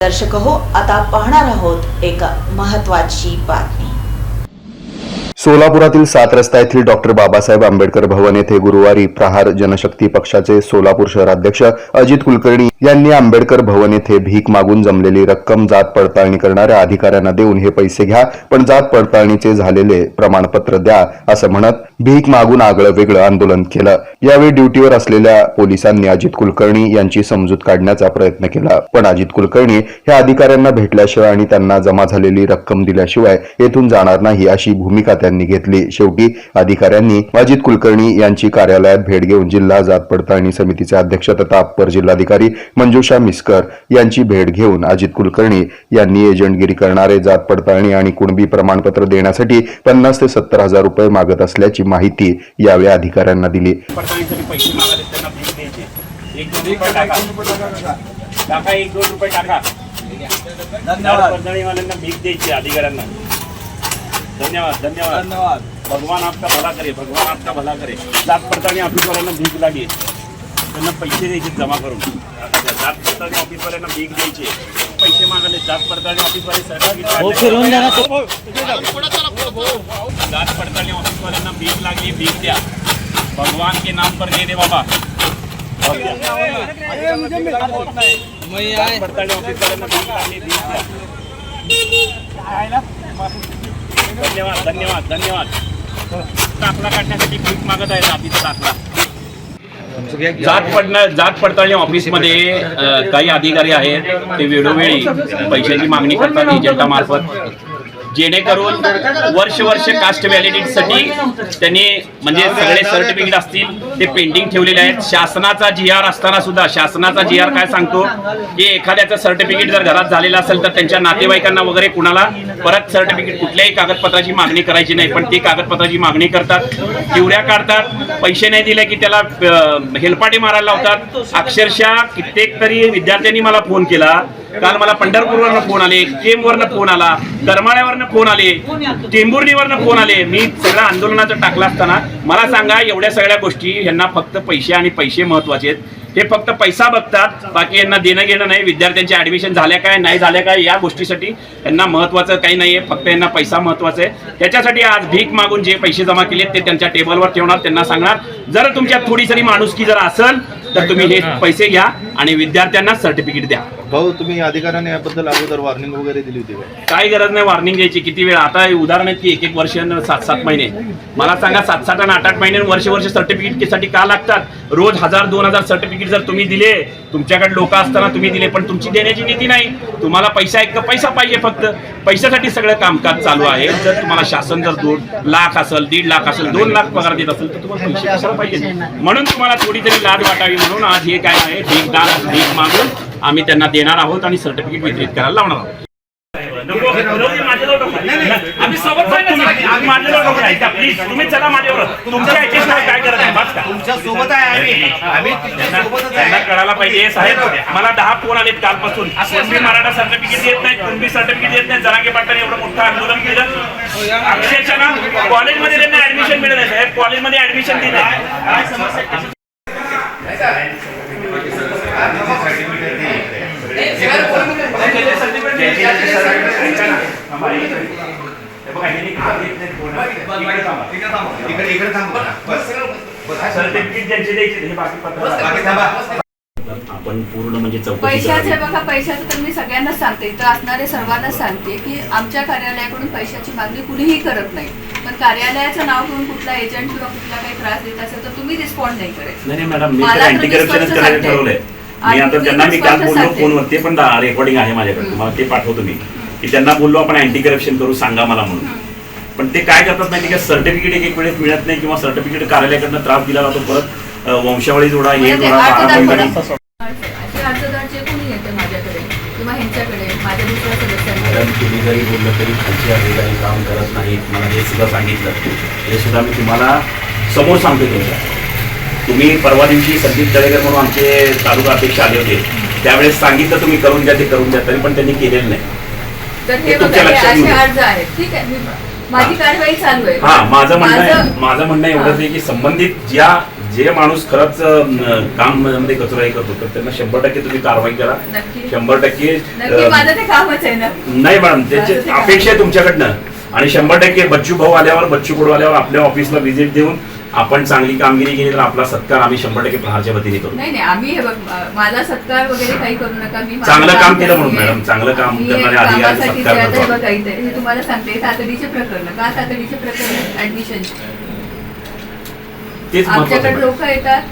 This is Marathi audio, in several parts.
दर्शक हो आता पाहणार आहोत एक महत्वाची बातमी. सोलापुरातील सात रस्ता येथील डॉक्टर बाबासाहेब आंबेडकर भवन येथे गुरुवारी प्रहार जनशक्ती पक्षाचे सोलापूर शहराध्यक्ष अजित कुलकर्णी यांनी आंबेडकर भवन येथे भीक मागून जमलेली रक्कम जात पडताळणी करणाऱ्या अधिकाऱ्यांना देऊन हे पैसे घ्या पण जात पडताळणीचे झालेले प्रमाणपत्र द्या असं म्हणत भीक मागून आगळं वेगळं आंदोलन केलं. यावेळी ड्युटीवर असलेल्या पोलिसांनी अजित कुलकर्णी यांची समजूत काढण्याचा प्रयत्न केला. पण अजित कुलकर्णी हे अधिकाऱ्यांना भेटल्याशिवाय आणि त्यांना जमा झालेली रक्कम दिल्याशिवाय येथून जाणार नाही अशी भूमिका त्यांनी घेतली. शेवटी अधिकाऱ्यांनी अजित कुलकर्णी यांची कार्यालयात भेट घेऊन जिल्हा जात पडताळणी समितीचे अध्यक्ष तथा अप्पर जिल्हाधिकारी मंजुषा मिस्कर यांची भेट घेऊन अजित कुलकर्णी यांनी एजंटगिरी करणारे जात पडताळणी आणि कुणबी प्रमाणपत्र देण्यासाठी पन्नास ते सत्तर हजार रुपये मागत असल्याची माहिती यावेळी अधिकाऱ्यांना दिली. अधिकाऱ्यांना. धन्यवाद धन्यवाद. धन्यवाद. भगवान आपका भला करे भगवान आपका भला करे. जात पडताळणी ऑफिसवाल्यांना भीक लागली. त्यांना पैसे द्यायचे जमा करून. जात पडताळणी ऑफिसवाल्यांना भीक द्यायचे. पैसे मागाले जात पडताळणी ऑफिसवाले जात पडताळणी ऑफिसवाल्यांना भीक लागली भीक द्या. भगवान के नाम पर दे दे बाबा. जात पडताळणी ऑफिसवाल्यांना भीक लागली भीक द्या. धन्यवाद धन्यवाद धन्यवाद. दाखला काढण्यासाठी भीक मागत आहे जातीचा दाखला जात पडणार जात पडताळणी ऑफिसमध्ये काही अधिकारी आहेत ते वेळोवेळी पैशाची मागणी करतात एजंटामार्फत जेणेकरून वर्ष वर्ष कास्ट व्हॅलिडिटीसाठी त्यांनी म्हणजे सगळे सर्टिफिकेट असतील ते पेंडिंग ठेवलेले आहेत. शासनाचा जी आर असताना सुद्धा शासनाचा जी आर काय सांगतो? की एखाद्याचं सर्टिफिकेट जर घरात झालेलं असेल तर त्यांच्या नातेवाईकांना वगैरे कुणाला परत सर्टिफिकेट कुठल्याही कागदपत्राची मागणी करायची नाही पण ती कागदपत्राची मागणी करतात. पिवड्या काढतात. पैसे नाही दिले की त्याला हेलपाटी हेलपाटे मारायला लावतात. अक्षरशः कित्येक तरी विद्यार्थ्यांनी मला फोन केला. काल मला पंढरपूरवरनं फोन आले केमवरनं फोन आला करमाळ्यावरनं फोन आले टेंभुर्णीवरनं फोन आले. मी सगळं आंदोलनाचा टाकला असताना मला सांगा एवढ्या सगळ्या गोष्टी यांना फक्त पैसे आणि पैसे महत्त्वाचे आहेत. हे फक्त पैसा बघतात बाकी यांना देणं घेणं नाही. विद्यार्थ्यांचे ऍडमिशन झाल्या काय नाही झाल्या काय या गोष्टीसाठी यांना महत्वाचं काही नाहीये. फक्त यांना पैसा महत्त्वाचा आहे. त्याच्यासाठी आज भीक मागून जे पैसे जमा केले ते त्यांच्या टेबलवर ठेवणार त्यांना सांगणार. जर तुमच्या थोडी तरी माणुसकी जर असेल तर तुम्ही हे पैसे घ्या आणि विद्यार्थ्यांना सर्टिफिकेट द्या. भाऊ तुम्ही अधिकाऱ्याने याबद्दल अगोदर वॉर्निंग वगैरे दिली होती काय काही गरज नाही वॉर्निंग द्यायची किती वेळ? आता उदाहरण आहेत की एक एक वर्ष सात सात महिने. मला सांगा सात सात आणि आठ आठ महिने वर्ष वर्ष सर्टिफिकेटसाठी का लागतात? रोज हजार दोन हजार सर्टिफिकेट जर तुम्ही दिले तुमच्याकडे लोक असताना तुम्ही दिले पण तुमची देण्याची नीती नाही. तुम्हाला पैसा एक पैसा पाहिजे फक्त. पैशासाठी सगळं कामकाज चालू आहे. जर तुम्हाला शासन जर दोन लाख असेल दीड लाख असेल दोन लाख पगार देत असेल तर तुम्हाला पैसे कशाला पाहिजे? म्हणून तुम्हाला थोडी तरी लाज वाटावी म्हणून आज हे काय आहे भीक दान भीक मागून आम्ही त्यांना देणार आहोत आणि सर्टिफिकेट वितरित करायला लावणार आहोत. आम्ही सोबत आहे तुम्ही तुम्ही चला माझ्यावर तुमच्या काय करत आहे बस का? तुमच्यासोबत आहे आम्ही. आम्ही तुमच्या सोबतच त्यांना आहे कळायला पाहिजे साहेब. मला दहा फोन आलेत कालपासून. कुणबी मराठा सर्टिफिकेट देत नाही कुणबी सर्टिफिकेट देत नाही. जरांगे पाटलांनी एवढं मोठं आंदोलन केलं. अक्षरशः ना कॉलेजमध्ये त्यांना ऍडमिशन मिळत आहे साहेब. कॉलेजमध्ये ऍडमिशन दिलं इकडे आपण पूर्ण म्हणजे पैशाचे. बघा पैशाचं तर मी सगळ्यांनाच सांगते इथं असणारे सर्वांनाच सांगते की आमच्या कार्यालयाकडून पैशाची मागणी कुणीही करत नाही पण कार्यालयाचं नाव घेऊन कुठला एजंट किंवा कुठला काही त्रास देत असेल तर तुम्ही रिस्पॉन्ड नाही करायचं नाही मॅडम मी अँटी करायला. ठरवलंय मी आता त्यांना मी काल बोललो. फोनवर ते पण रेकॉर्डिंग आहे माझ्याकडे. तुम्हाला ते पाठवतो मी. की त्यांना बोललो आपण अँटी करप्शन करू सांगा मला म्हणून. पण ते काय करतात माहिती का? सर्टिफिकेट एक एक वेळेस मिळत नाही किंवा सर्टिफिकेट कार्यालयाकडनं त्रास दिला जातो परत वंशावळी जोडा हे म्हणजे जोडा बारा मॅडम तुम्ही जरी बोललं तरी खालची अधिकारी काम करत नाहीत मला हे सुद्धा सांगितलं. हे सुद्धा मी तुम्हाला समोर सांगतो तुमच्या. तुम्ही परवा दिवशी संदीप तळेकर म्हणून आमचे तालुका अध्यक्ष आले होते. त्यावेळेस सांगितलं तुम्ही करून द्या ते करून द्या तरी पण त्यांनी केलेलं नाही. तर हे तुमच्या हे लक्षात असे येऊ दे. अर्ज आहेत. ठीक आहे मी माझी कारवाई चालू आहे. हा माझं म्हणणं आहे माझं- माझं म्हणणं एवढंच. आहे की संबंधित ज्या जे माणूस खरंच अं, काममध्ये कचरा हे करतो तर त्यांना शंभर टक्के तुम्ही कारवाई करा. नक्की. शंभर टक्के नक्की अं, माझं ते कामच आहे ना. नाही मॅडम त्याची माझं ते काम. अपेक्षा आहे तुमच्याकडनं. आणि शंभर टक्के बच्चू भाऊ आल्यावर बच्चू कडू आल्यावर आपल्या ऑफिसला व्हिजिट देऊन आपण चांगली कामगिरी केली तर आपला सत्कार आम्ही शंभर टक्के प्रहारच्या वतीने करू. नाही नाही आम्ही हे बघ माझा सत्कार वगैरे काही करू नका मी माझं चांगलं काम केलं. म्हणून मॅडम, चांगलं काम मी करणारे अधिकारी कामासाठी सत्कार आता हे करतो. हे तुम्हाला सांगते तातडीचे प्रकरण का तातडीचे प्रकरण? ऍडमिशनचे तेच आमच्याकडे लोक येतात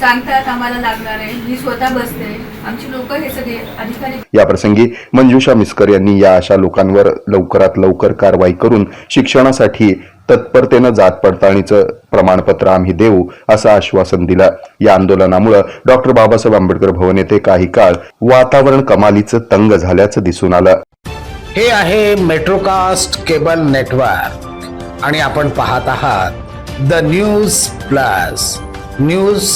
सांगतात आम्हाला लागणार आहे. मी स्वतः बसते. आमची लोक हे सगळे अधिकारी या प्रसंगी मंजुषा मिस्कर यांनी या अशा लोकांवर लवकरात लवकर कारवाई करून शिक्षणासाठी तत्परतेनं जात पडताळणीचं प्रमाणपत्र आम्ही देऊ असं आश्वासन दिलं. या आंदोलनामुळे डॉक्टर बाबासाहेब आंबेडकर भवन येथे काही काळ वातावरण कमालीचं तंग झाल्याचं दिसून आलं. हे आहे मेट्रोकास्ट केबल नेटवर्क आणि आपण पाहत आहात the news plus news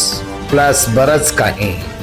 plus बरंच काही.